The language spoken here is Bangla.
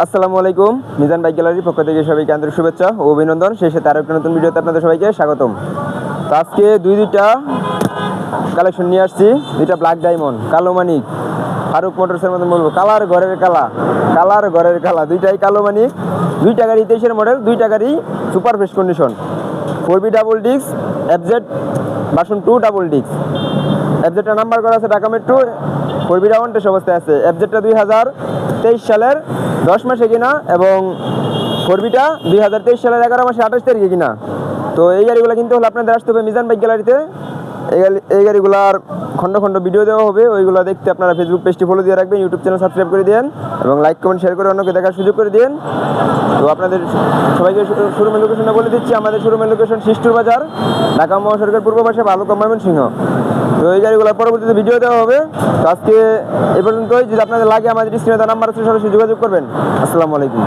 আসসালামু আলাইকুম। মিজান বাইক গ্যালারির পক্ষ থেকে সবাইকে আন্তরিক শুভেচ্ছা ও অভিনন্দন। সেই সাথে আরও একটা নতুন ভিডিওতে আপনাদের সবাইকে স্বাগতম। তো আজকে দুই দুইটা কালেকশন নিয়ে আসছি। দুইটা ব্ল্যাক ডায়মন্ড কালো মানিক ফারুক মোটরসের মতন বলব। কালার ঘরের কালা, কালার ঘরের কালা, দুইটাই কালো মানিক। দুইটা গাড়ি তেইশের মডেল দুইটা গাড়ি super fresh condition four B double ডিক্স এফজেড বাসন টু ডাবল ডিক্স এফজেডটা নাম্বার করা আছে Dhaka metro four B test অবস্থায় আছে। এফজেডটা দুই হাজার তেইশ সালের দশ মাসে কিনা এবং ফোর বিটা দুই হাজার তেইশ সালের এগারো মাসে আঠাশ তারিখে কিনা। তো এই গাড়িগুলো কিন্তু হলো আপনাদের আসতে হবে মিজান বাইক গ্যালারিতে। এই গাড়িগুলার খণ্ড খণ্ড ভিডিও দেওয়া হবে, ওইগুলো দেখতে আপনারা ফেসবুক পেজটি ফলো দিয়ে রাখবেন ইউটিউব চ্যানেল সাবস্ক্রাইব করে দিন এবং লাইক কমেন্ট শেয়ার করে অন্যকে দেখার সুযোগ করে দিন তো আপনাদের সবাইকে শোরুমের লোকেশনটা বলে দিচ্ছি, আমাদের শোরুমের লোকেশন শিষ্টুর বাজার, ঢাকা মহাসড়কের পূর্ব পাশে ভালো ভালুকা ময়মনসিংহ তো এই গাড়িগুলো পরবর্তীতে ভিডিও দেওয়া হবে। আজকে এ পর্যন্তই। যদি আপনাদের লাগে আমাদের স্ক্রিনে তার নাম্বার আছে, সরাসরি যোগাযোগ করবেন। আসসালামু আলাইকুম।